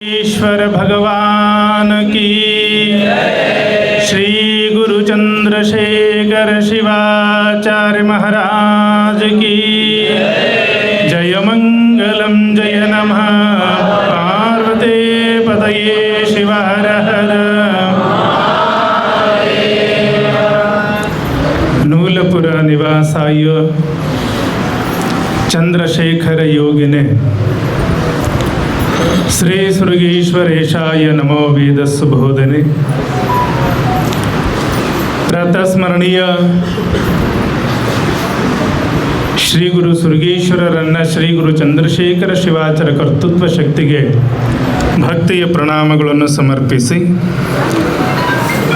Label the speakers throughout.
Speaker 1: ईश्वर भगवान की। श्री गुरु चंद्रशेखर शिवाचार्य महाराज की। जय मंगलम, जय नम। पार्वते पतये शिव हर हर नूलपुर निवासाय चंद्रशेखर योगिने। ಸುರಗೀಶ್ವರೇಶಾಯ ನಮೋ ವೇದಸ್ಸು ಬೋಧನೆ ರಥಸ್ಮರಣೀಯ ಶ್ರೀ ಗುರು ಸುರ್ಗೇಶ್ವರರನ್ನ ಶ್ರೀ ಗುರು ಚಂದ್ರಶೇಖರ ಶಿವಾಚಾರ ಕರ್ತೃತ್ವ ಶಕ್ತಿಗೆ ಭಕ್ತಿಯ ಪ್ರಣಾಮಗಳನ್ನು ಸಮರ್ಪಿಸಿ,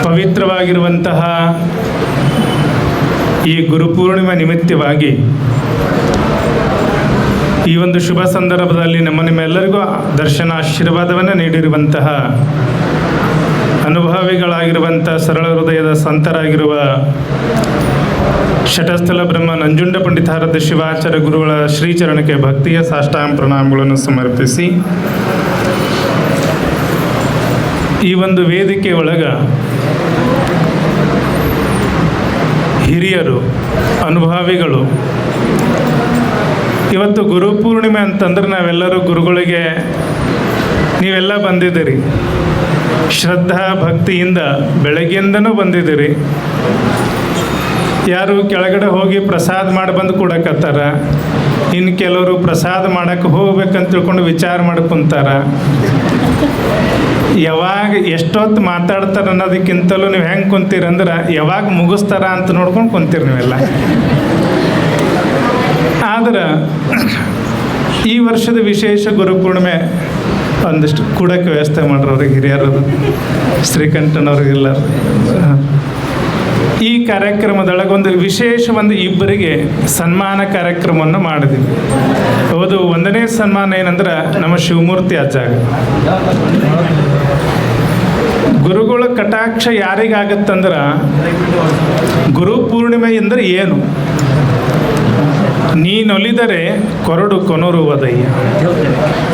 Speaker 1: ಪವಿತ್ರವಾಗಿರುವಂತಹ ಈ ಗುರುಪೂರ್ಣಿಮೆ ನಿಮಿತ್ತವಾಗಿ ಈ ಒಂದು ಶುಭ ಸಂದರ್ಭದಲ್ಲಿ ನಮ್ಮ ನಿಮ್ಮೆಲ್ಲರಿಗೂ ದರ್ಶನ ಆಶೀರ್ವಾದವನ್ನು ನೀಡಿರುವಂತಹ ಅನುಭವಿಗಳಾಗಿರುವಂಥ ಸರಳ ಹೃದಯದ ಸಂತರಾಗಿರುವ ಶಟಸ್ಥಲ ಬ್ರಹ್ಮ ನಂಜುಂಡ ಪಂಡಿತಾರದ ಶಿವಾಚಾರ್ಯ ಗುರುಗಳ ಶ್ರೀಚರಣಕ್ಕೆ ಭಕ್ತಿಯ ಸಾಷ್ಟಾಂಗ ಪ್ರಣಾಮಗಳನ್ನು ಸಮರ್ಪಿಸಿ, ಈ ಒಂದು ವೇದಿಕೆ ಒಳಗ ಹಿರಿಯರು, ಅನುಭಾವಿಗಳು ಇವತ್ತು ಗುರು ಪೂರ್ಣಿಮೆ ಅಂತಂದ್ರೆ ನಾವೆಲ್ಲರೂ ಗುರುಗಳಿಗೆ ನೀವೆಲ್ಲ ಬಂದಿದ್ದೀರಿ. ಶ್ರದ್ಧಾ ಭಕ್ತಿಯಿಂದ ಬೆಳಗ್ಗೆಯಿಂದನೂ ಬಂದಿದ್ದೀರಿ. ಯಾರು ಕೆಳಗಡೆ ಹೋಗಿ ಪ್ರಸಾದ ಮಾಡಿ ಬಂದು ಕೊಡಕತ್ತಾರ? ಇನ್ನು ಕೆಲವರು ಪ್ರಸಾದ ಮಾಡಕ್ಕೆ ಹೋಗ್ಬೇಕಂತ ತಿಳ್ಕೊಂಡು ವಿಚಾರ ಮಾಡಿ ಕುಂತಾರ? ಯಾವಾಗ ಎಷ್ಟೊತ್ತು ಮಾತಾಡ್ತಾರ ಅನ್ನೋದಕ್ಕಿಂತಲೂ ನೀವು ಹೆಂಗೆ ಕುಂತೀರಂದ್ರೆ ಯಾವಾಗ ಮುಗಿಸ್ತಾರ ಅಂತ ನೋಡ್ಕೊಂಡು ಕುಂತೀರಿ ನೀವೆಲ್ಲ. ಆದ್ರೆ ಈ ವರ್ಷದ ವಿಶೇಷ ಗುರುಪೂರ್ಣಿಮೆ ಒಂದಿಷ್ಟು ಕೂಡಕ್ಕೆ ವ್ಯವಸ್ಥೆ ಮಾಡ್ರವ್ರಿಗೆ ಹಿರಿಯರು ಶ್ರೀಕಂಠನವ್ರಿಗೆಲ್ಲ ಈ ಕಾರ್ಯಕ್ರಮದೊಳಗೆ ಒಂದು ವಿಶೇಷ ಒಂದು ಇಬ್ಬರಿಗೆ ಸನ್ಮಾನ ಕಾರ್ಯಕ್ರಮವನ್ನು ಮಾಡಿದ್ವಿ. ಹೌದು, ಒಂದನೇ ಸನ್ಮಾನ ಏನಂದ್ರೆ ನಮ್ಮ ಶಿವಮೂರ್ತಿ ಅಜ್ಜಾಗ ಗುರುಗಳ ಕಟಾಕ್ಷ ಯಾರಿಗಾಗತ್ತಂದ್ರೆ ಗುರು ಪೂರ್ಣಿಮೆ ಎಂದರೆ ಏನು? ನೀನೊಲಿದರೆ ಕೊರಡು ಕೊನರುವುದಯ್ಯ.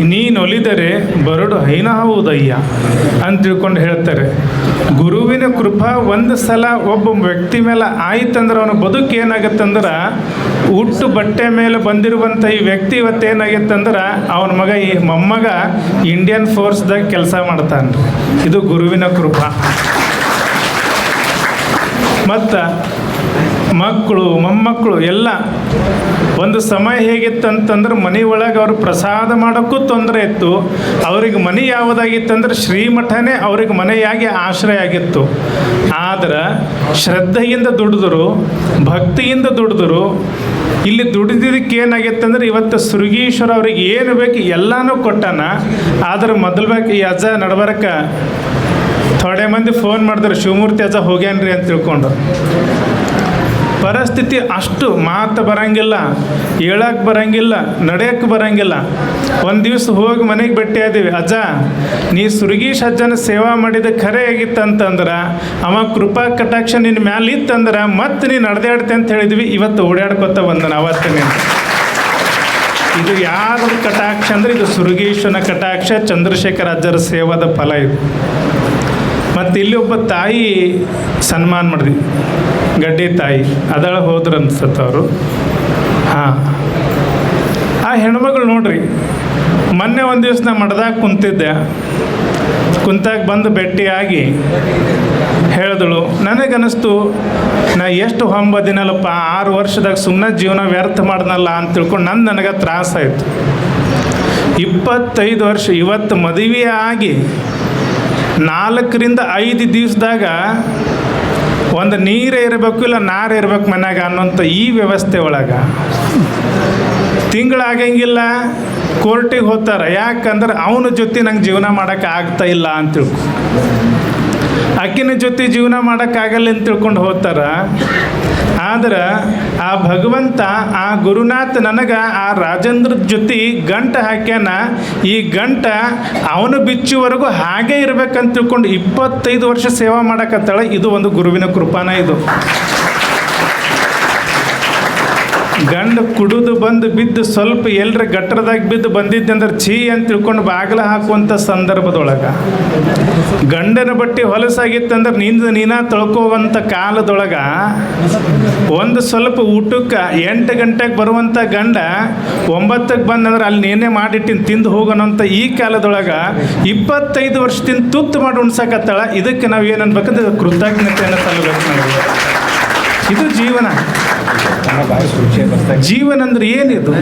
Speaker 1: ನೀನೊಲಿದರೆ ಬರಡು ಹೈನಹುವುದಯ್ಯ. ಅಂತ ತಿಳ್ಕೊಂಡು ಹೇಳ್ತಾರೆ. ಗುರುವಿನ ಕೃಪಾ ಒಂದು ಸಲ ಒಬ್ಬ ವ್ಯಕ್ತಿ ಮೇಲೆ ಆಯ್ತಂದ್ರೆ ಅವನ ಬದುಕು ಏನಾಗತ್ತಂದ್ರೆ ಹುಟ್ಟು ಬಟ್ಟೆ ಮೇಲೆ ಬಂದಿರುವಂಥ ಈ ವ್ಯಕ್ತಿ ಇವತ್ತೇನಾಗತ್ತಂದ್ರೆ ಅವನ ಮಗ ಈ ಮೊಮ್ಮಗ ಇಂಡಿಯನ್ ಫೋರ್ಸ್ದಾಗ ಕೆಲಸ ಮಾಡ್ತಾನೆ ಇದು ಗುರುವಿನ ಕೃಪಾ. ಮತ್ತು ಮಕ್ಕಳು, ಮೊಮ್ಮಕ್ಕಳು ಎಲ್ಲ ಒಂದು ಸಮಯ ಹೇಗಿತ್ತಂತಂದ್ರೆ ಮನೆ ಒಳಗೆ ಅವರು ಪ್ರಸಾದ ಮಾಡೋಕ್ಕೂ ತೊಂದರೆ ಇತ್ತು. ಅವ್ರಿಗೆ ಮನೆ ಯಾವುದಾಗಿತ್ತಂದ್ರೆ ಶ್ರೀಮಠನೇ ಅವ್ರಿಗೆ ಮನೆಯಾಗಿ ಆಶ್ರಯ ಆಗಿತ್ತು. ಆದ್ರೆ ಶ್ರದ್ಧೆಯಿಂದ ದುಡಿದ್ರು, ಭಕ್ತಿಯಿಂದ ದುಡಿದ್ರು. ಇಲ್ಲಿ ದುಡಿದಿದ್ದಕ್ಕೆ ಏನಾಗಿತ್ತಂದ್ರೆ ಇವತ್ತು ಸುರುಗೀಶ್ವರ ಅವ್ರಿಗೆ ಏನು ಬೇಕು ಎಲ್ಲನೂ ಕೊಟ್ಟಾನ. ಆದ್ರೆ ಮೊದಲು ಬೇಕು ಈ ಅಜ್ಜ ನಡ್ಬರಕ ಥೋಡೆ ಮಂದಿ ಫೋನ್ ಮಾಡಿದ್ರು, ಶಿವಮೂರ್ತಿ ಅಜ್ಜ ಹೋಗ್ಯಾನ್ರಿ ಅಂತ ತಿಳ್ಕೊಂಡು ಪರಿಸ್ಥಿತಿ ಅಷ್ಟು ಮಾತು ಬರಂಗಿಲ್ಲ ಹೇಳಕ್ಕೆ ಬರಂಗಿಲ್ಲ ನಡೆಯಕ್ಕೆ ಬರಂಗಿಲ್ಲ. ಒಂದು ದಿವಸ ಹೋಗಿ ಮನೆಗೆ ಭೇಟಿ ಆದೀವಿ, ಅಜ್ಜ, ನೀ ಸುರಗೀಶ್ ಅಜ್ಜನ ಸೇವಾ ಮಾಡಿದ ಖರೆ ಆಗಿತ್ತಂತಂದ್ರೆ ಅವ ಕೃಪಾ ಕಟಾಕ್ಷ ನಿನ್ನ ಮ್ಯಾಲೆ ಇತ್ತಂದ್ರೆ ಮತ್ತೆ ನೀನು ನಡೆದಾಡ್ತೆ ಅಂತ ಹೇಳಿದ್ವಿ, ಇವತ್ತು ಓಡಾಡ್ಕೊತ ಬಂದನ ಅವತ್ತನೇ ಇದು ಯಾರ ಕಟಾಕ್ಷ ಅಂದ್ರೆ, ಇದು ಸುರುಗೀಶನ ಕಟಾಕ್ಷ, ಚಂದ್ರಶೇಖರ ಅಜ್ಜರ ಸೇವಾದ ಫಲ ಇದು. ಮತ್ತು ಇಲ್ಲಿ ಒಬ್ಬ ತಾಯಿ ಸನ್ಮಾನ ಮಾಡಿದ್ವಿ. ಗಡ್ಡಿ ತಾಯಿ. ಅದಳ ಹೋದ್ರು ಅವರು. ಹಾಂ. ಆ ಹೆಣ್ಮಗಳು ನೋಡ್ರಿ, ಮೊನ್ನೆ ಒಂದು ದಿವಸ ನಾ ಮಡ್ದಾಗ ಕುಂತಿದ್ದೆ. ಕುಂತಾಗ ಬಂದು ಭೇಟಿಯಾಗಿ ಹೇಳಿದಳು ನನಗನ್ನಿಸ್ತು ನಾ ಎಷ್ಟು ಹೊಂಬದಿನಲ್ಲಪ್ಪ, ಆರು ವರ್ಷದಾಗ ಸುಮ್ಮನೆ ಜೀವನ ವ್ಯರ್ಥ ಮಾಡ್ದಲ್ಲ ಅಂತ ತಿಳ್ಕೊಂಡು ನನ್ನ ನನಗೆ ತ್ರಾಸಾಯಿತು ಇಪ್ಪತ್ತೈದು ವರ್ಷ ಇವತ್ತು ಮದುವೆ ಆಗಿ ನಾಲ್ಕರಿಂದ ಐದು ದಿವಸದಾಗ ಒಂದು ನೀರೇ ಇರಬೇಕು ಇಲ್ಲ ನಾರು ಇರಬೇಕು ಮನ್ಯಾಗ ಅನ್ನೋಂಥ ಈ ವ್ಯವಸ್ಥೆ ಒಳಗೆ ತಿಂಗಳಾಗಂಗಿಲ್ಲ ಕೋರ್ಟಿಗೆ ಹೋಗ್ತಾರೆ. ಯಾಕಂದ್ರೆ ಅವನ ಜೊತೆ ನಂಗೆ ಜೀವನ ಮಾಡೋಕೆ ಆಗ್ತಾ ಇಲ್ಲ ಅಂತ ತಿಳ್ಕೊ. ಅಕ್ಕಿನ ಜೊತೆ ಜೀವನ ಮಾಡೋಕ್ಕಾಗಲ್ಲ ಅಂತ ತಿಳ್ಕೊಂಡು ಹೋಗ್ತಾರ. ಆದ್ರೆ ಆ ಭಗವಂತ, ಆ ಗುರುನಾಥ್ ನನಗೆ ಆ ರಾಜೇಂದ್ರ ಜೊತೆ ಗಂಟ ಹಾಕ್ಯಾನ. ಈ ಗಂಟ ಅವನು ಬಿಚ್ಚುವರೆಗೂ ಹಾಗೆ ಇರ್ಬೇಕಂತ ತಿಳ್ಕೊಂಡು ಇಪ್ಪತ್ತೈದು ವರ್ಷ ಸೇವಾ ಮಾಡಕತ್ತಾಳೆ. ಇದು ಒಂದು ಗುರುವಿನ ಕೃಪಾನ ಇದು. ಗಂಡ ಕುಡಿದು ಬಂದು ಬಿದ್ದು ಸ್ವಲ್ಪ ಎಲ್ರ ಗಟ್ಟರದಾಗ ಬಿದ್ದು ಬಂದಿದ್ದಂದ್ರೆ ಛೀ ಅಂತ ತಿಳ್ಕೊಂಡು ಬಾಗಿಲ ಹಾಕುವಂಥ ಸಂದರ್ಭದೊಳಗೆ. ಗಂಡನ ಬಟ್ಟೆ ಹೊಲಸಾಗಿತ್ತಂದ್ರೆ ನಿಂದು ನೀನ ತೊಳ್ಕೋವಂಥ ಕಾಲದೊಳಗ ಒಂದು ಸ್ವಲ್ಪ ಊಟಕ್ಕೆ ಎಂಟು ಗಂಟೆಗೆ ಬರುವಂಥ ಗಂಡ ಒಂಬತ್ತಕ್ಕೆ ಬಂದಂದ್ರೆ ಅಲ್ಲಿ ನೇನೆ ಮಾಡಿಟ್ಟಿನ ತಿಂದು ಹೋಗೋಣಂತ ಈ ಕಾಲದೊಳಗೆ ಇಪ್ಪತ್ತೈದು ವರ್ಷದಿಂದ ತುತ್ತು ಮಾಡಿ ಉಣ್ಸಕತ್ತಾಳ. ಇದಕ್ಕೆ ನಾವು ಏನನ್ಬೇಕಂದ್ರೆ ಕೃತಜ್ಞತೆಯನ್ನು ನಾವು ಇದು ಜೀವನ. ಜೀವನ ಅಂದ್ರೆ ಏನಿದು?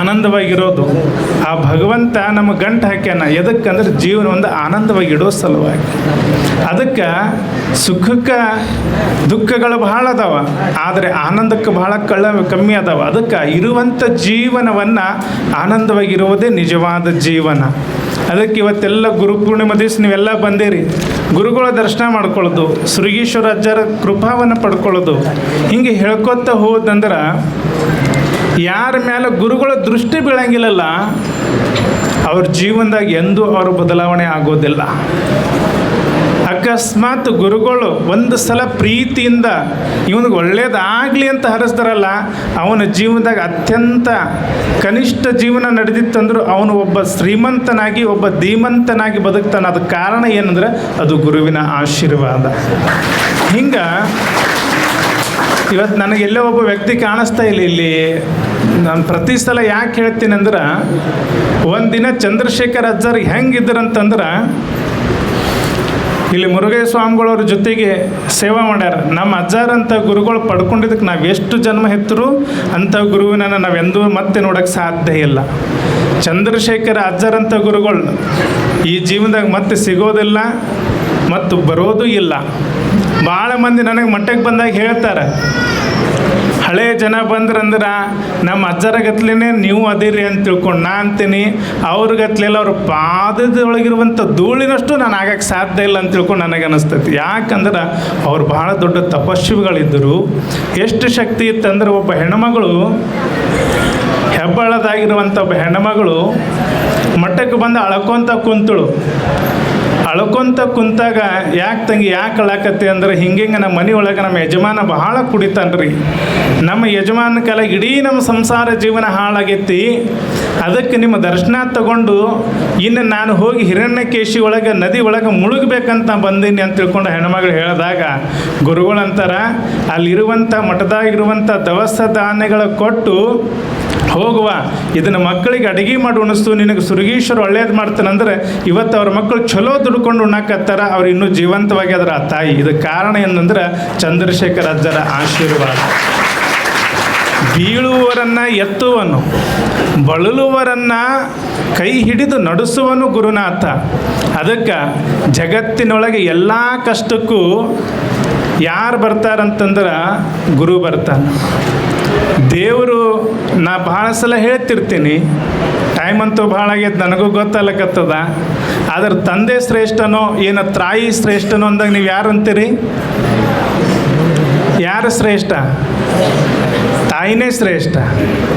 Speaker 1: ಆನಂದವಾಗಿರೋದು. ಆ ಭಗವಂತ ನಮ್ಮ ಗಂಟು ಹಾಕ್ಯಾನ. ಎದಕ್ಕಂದ್ರೆ ಜೀವನ ಒಂದು ಆನಂದವಾಗಿ ಇಡೋ ಸಲುವಾಗಿ. ಅದಕ್ಕೆ ಸುಖಕ್ಕೆ ದುಃಖಗಳು ಬಹಳ ಅದಾವ. ಆದರೆ ಆನಂದಕ್ಕೆ ಬಹಳ ಕಳ್ಳ ಕಮ್ಮಿ ಅದಾವ. ಅದಕ್ಕೆ ಇರುವಂಥ ಜೀವನವನ್ನು ಆನಂದವಾಗಿರುವುದೇ ನಿಜವಾದ ಜೀವನ. ಅದಕ್ಕೆ ಇವತ್ತೆಲ್ಲ ಗುರು ಪೂರ್ಣಿಮಾ ದಿವಸ ನೀವೆಲ್ಲ ಬಂದಿರಿ. ಗುರುಗಳ ದರ್ಶನ ಮಾಡ್ಕೊಳ್ಳೋದು ಸೃಗೀಶ್ವರ ಅಜ್ಜರ ಕೃಪಾವನ್ನು ಪಡ್ಕೊಳ್ಳೋದು. ಹಿಂಗೆ ಹೇಳ್ಕೊತ ಹೋದಂದ್ರೆ ಯಾರ ಮೇಲೆ ಗುರುಗಳ ದೃಷ್ಟಿ ಬೀಳಂಗಿಲ್ಲಲ್ಲ, ಅವ್ರ ಜೀವನದಾಗ ಎಂದೂ ಅವರು ಬದಲಾವಣೆ ಆಗೋದಿಲ್ಲ. ಅಕಸ್ಮಾತ್ ಗುರುಗಳು ಒಂದು ಸಲ ಪ್ರೀತಿಯಿಂದ ಇವನಿಗೆ ಒಳ್ಳೇದಾಗಲಿ ಅಂತ ಹರಿಸ್ತಾರಲ್ಲ ಅವನ ಜೀವನದಾಗ ಅತ್ಯಂತ ಕನಿಷ್ಠ ಜೀವನ ನಡೆದಿತ್ತಂದ್ರೂ ಅವನು ಒಬ್ಬ ಶ್ರೀಮಂತನಾಗಿ, ಒಬ್ಬ ಧೀಮಂತನಾಗಿ ಬದುಕ್ತಾನೆ. ಅದಕ್ಕೆ ಕಾರಣ ಏನಂದ್ರೆ ಅದು ಗುರುವಿನ ಆಶೀರ್ವಾದ. ಹಿಂಗೆ ಇವತ್ತು ನನಗೆ ಎಲ್ಲೋ ಒಬ್ಬ ವ್ಯಕ್ತಿ ಕಾಣಿಸ್ತಾ ಇಲ್ಲ ಇಲ್ಲಿ. ನಾನು ಪ್ರತಿ ಸಲ ಯಾಕೆ ಹೇಳ್ತೀನಿ ಅಂದ್ರೆ, ಒಂದಿನ ಚಂದ್ರಶೇಖರ್ ಅಜ್ಜರ್ ಹೆಂಗಿದ್ರಂತಂದ್ರೆ ಇಲ್ಲಿ ಮುರುಘೈ ಸ್ವಾಮಿಗಳವ್ರ ಜೊತೆಗೆ ಸೇವಾ ಮಾಡ್ಯಾರ. ನಮ್ಮ ಅಜ್ಜಾರಂಥ ಗುರುಗಳು ಪಡ್ಕೊಂಡಿದ್ದಕ್ಕೆ ನಾವು ಎಷ್ಟು ಜನ್ಮ ಹೆತ್ತರು ಅಂಥ ಗುರುವಿನ ನಾವೆಂದೂ ಮತ್ತೆ ನೋಡೋಕ್ಕೆ ಸಾಧ್ಯ ಇಲ್ಲ. ಚಂದ್ರಶೇಖರ ಅಜ್ಜರಂಥ ಗುರುಗಳು ಈ ಜೀವನದಾಗ ಮತ್ತೆ ಸಿಗೋದಿಲ್ಲ, ಮತ್ತು ಬರೋದು ಇಲ್ಲ. ಭಾಳ ಮಂದಿ ನನಗೆ ಮಟ್ಟಕ್ಕೆ ಬಂದಾಗ ಹೇಳ್ತಾರೆ ಹಳೆ ಜನ ಬಂದ್ರಂದ್ರೆ ನಮ್ಮ ಅಜ್ಜರ ಗತ್ಲೆನೇ ನೀವು ಅದಿರಿ ಅಂತ ತಿಳ್ಕೊಂಡು ನಾ ಅಂತೀನಿ. ಅವ್ರ ಗತ್ಲೆಲ್ಲ ಅವ್ರ ಪಾದದೊಳಗಿರುವಂಥ ಧೂಳಿನಷ್ಟು ನಾನು ಆಗಕ್ಕೆ ಸಾಧ್ಯ ಇಲ್ಲ ಅಂತ ತಿಳ್ಕೊಂಡು ನನಗೆ ಅನಿಸ್ತೈತಿ. ಯಾಕಂದ್ರೆ ಅವ್ರು ಭಾಳ ದೊಡ್ಡ ತಪಸ್ವಿಗಳಿದ್ದರು ಎಷ್ಟು ಶಕ್ತಿ ಇತ್ತಂದ್ರೆ ಒಬ್ಬ ಹೆಣ್ಮಗಳು ಹೆಬ್ಬಳದಾಗಿರುವಂಥ ಒಬ್ಬ ಹೆಣ್ಮಗಳು ಮಠಕ್ಕೆ ಬಂದು ಅಳ್ಕೊಂತ ಕುಂತಳು. ಅಳ್ಕೊಂತ ಕುಂತಾಗ ಯಾಕೆ ತಂಗಿ, ಯಾಕೆ ಅಳಕತ್ತೆ ಅಂದ್ರೆ ಹಿಂಗೆ ನಮ್ಮ ಮನೆ ಒಳಗೆ ನಮ್ಮ ಯಜಮಾನ ಬಹಳ ಕುಡಿತಾನ್ರಿ. ನಮ್ಮ ಯಜಮಾನ ಕಾಲ ಇಡೀ ನಮ್ಮ ಸಂಸಾರ ಜೀವನ ಹಾಳಾಗೈತಿ. ಅದಕ್ಕೆ ನಿಮ್ಮ ದರ್ಶನ ತಗೊಂಡು ಇನ್ನು ನಾನು ಹೋಗಿ ಹಿರಣ್ಯಕೇಶಿ ಒಳಗೆ, ನದಿ ಒಳಗೆ ಮುಳುಗಬೇಕಂತ ಬಂದೀನಿ ಅಂತ ತಿಳ್ಕೊಂಡು ಹೆಣ್ಮಗಳು ಹೇಳಿದಾಗ, ಗುರುಗಳಂತಾರ, ಅಲ್ಲಿರುವಂಥ ಮಠದಾಗಿರುವಂಥ ದವಸ ಧಾನ್ಯಗಳ ಕೊಟ್ಟು ಹೋಗುವ. ಇದನ್ನು ಮಕ್ಕಳಿಗೆ ಅಡಿಗೆ ಮಾಡಿ ಉಣಿಸ್ತು ನಿನಗೆ ಸುರಗೀಶ್ವರ ಒಳ್ಳೇದು ಮಾಡ್ತಾನಂದ್ರೆ ಇವತ್ತು ಅವ್ರ ಮಕ್ಕಳು ಚಲೋ ದುಡ್ಕೊಂಡು ಉಣ್ಣಾಕತ್ತಾರ ಅವ್ರು ಇನ್ನೂ ಜೀವಂತವಾಗಿ ಅದರ ಆ ತಾಯಿ. ಇದಕ್ಕೆ ಕಾರಣ ಏನಂದ್ರೆ ಚಂದ್ರಶೇಖರ್ ಅಜ್ಜರ ಆಶೀರ್ವಾದ. ಬೀಳುವವರನ್ನ ಎತ್ತುವನು ಬಳಲುವರನ್ನ ಕೈ ಹಿಡಿದು ನಡೆಸುವನು ಗುರುನಾಥ. ಅದಕ್ಕೆ ಜಗತ್ತಿನೊಳಗೆ ಎಲ್ಲ ಕಷ್ಟಕ್ಕೂ ಯಾರು ಬರ್ತಾರಂತಂದ್ರೆ ಗುರು ಬರ್ತಾನೆ. ದೇವರು ನಾ ಭಾಳ ಸಲ ಹೇಳ್ತಿರ್ತೀನಿ ಟೈಮ್ ಅಂತೂ ಭಾಳ ಆಗೈತೆ, ನನಗೂ ಗೊತ್ತಲ್ಲಕತ್ತದ ಆದ್ರೆ ತಂದೆ ಶ್ರೇಷ್ಠನೋ, ಏನು ತಾಯಿ ಶ್ರೇಷ್ಠನೋ ಅಂದಾಗ ನೀವು ಯಾರು ಅಂತೀರಿ? ಯಾರು ಶ್ರೇಷ್ಠ? ತಾಯಿನೇ ಶ್ರೇಷ್ಠ.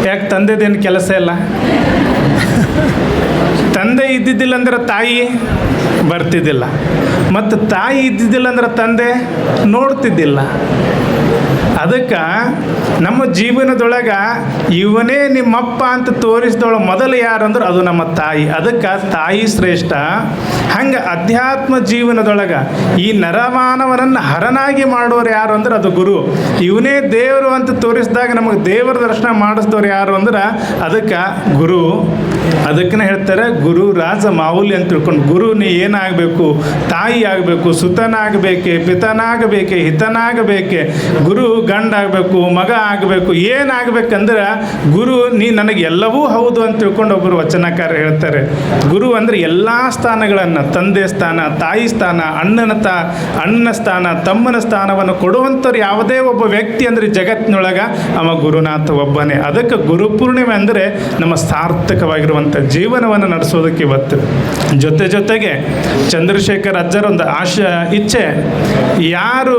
Speaker 1: ಯಾಕೆ ತಂದೆದೇನು ಕೆಲಸ ಇಲ್ಲ? ತಂದೆ ಇದ್ದಿದ್ದಿಲ್ಲ ಅಂದ್ರೆ ತಾಯಿ ಬರ್ತಿದ್ದಿಲ್ಲ. ಮತ್ತು ತಾಯಿ ಇದ್ದಿದ್ದಿಲ್ಲ ಅಂದ್ರೆ ತಂದೆ ನೋಡ್ತಿದ್ದಿಲ್ಲ. ಅದಕ್ಕೆ ನಮ್ಮ ಜೀವನದೊಳಗೆ ಇವನೇ ನಿಮ್ಮಪ್ಪ ಅಂತ ತೋರಿಸಿದವಳು ಮೊದಲು ಯಾರು ಅಂದ್ರೆ ಅದು ನಮ್ಮ ತಾಯಿ. ಅದಕ್ಕೆ ತಾಯಿ ಶ್ರೇಷ್ಠ. ಹಂಗೆ ಅಧ್ಯಾತ್ಮ ಜೀವನದೊಳಗೆ ಈ ನರಮಾನವನನ್ನು ಹರನಾಗಿ ಮಾಡೋರು ಯಾರು ಅಂದ್ರೆ ಅದು ಗುರು. ಇವನೇ ದೇವರು ಅಂತ ತೋರಿಸಿದಾಗ ನಮಗೆ ದೇವರ ದರ್ಶನ ಮಾಡಿಸಿದವ್ರು ಯಾರು ಅಂದ್ರೆ ಅದಕ್ಕೆ ಗುರು. ಅದಕ್ಕೇ ಹೇಳ್ತಾರೆ ಗುರು ರಾಜ ಮಾವುಲಿ ಅಂತ ತಿಳ್ಕೊಂಡು, ಗುರು, ನೀ ಏನಾಗಬೇಕು? ತಾಯಿ ಆಗಬೇಕು, ಸುತನಾಗಬೇಕೆ, ಪಿತನಾಗಬೇಕೆ, ಹಿತನಾಗಬೇಕೆ, ಗುರು ಗಂಡ ಆಗಬೇಕು ಮಗ ಆಗಬೇಕು, ಏನಾಗಬೇಕಂದ್ರೆ, ಗುರು, ನೀ ನನಗೆ ಎಲ್ಲವೂ ಹೌದು ಅಂತ ತಿಳ್ಕೊಂಡು ಒಬ್ಬರು ವಚನಕಾರ ಹೇಳ್ತಾರೆ. ಗುರು ಅಂದರೆ ಎಲ್ಲ ಸ್ಥಾನಗಳನ್ನು, ತಂದೆ ಸ್ಥಾನ, ತಾಯಿ ಸ್ಥಾನ, ಅಣ್ಣನ ತಾ, ಅಣ್ಣನ ಸ್ಥಾನ, ತಮ್ಮನ ಸ್ಥಾನವನ್ನು ಕೊಡುವಂಥವ್ರು ಯಾವುದೇ ಒಬ್ಬ ವ್ಯಕ್ತಿ ಅಂದರೆ ಜಗತ್ತಿನೊಳಗೆ ಅವ ಗುರುನಾಥ ಒಬ್ಬನೇ. ಅದಕ್ಕೆ ಗುರುಪೂರ್ಣಿಮೆ ಅಂದರೆ ನಮ್ಮ ಸಾರ್ಥಕವಾಗಿರುವಂಥ ಜೀವನವನ್ನು ನಡೆಸೋದಕ್ಕೆ ಇವತ್ತು ಜೊತೆ ಜೊತೆಗೆ ಚಂದ್ರಶೇಖರ್ ಅಜ್ಜರ ಒಂದು ಆಶ ಇಚ್ಛೆ, ಯಾರು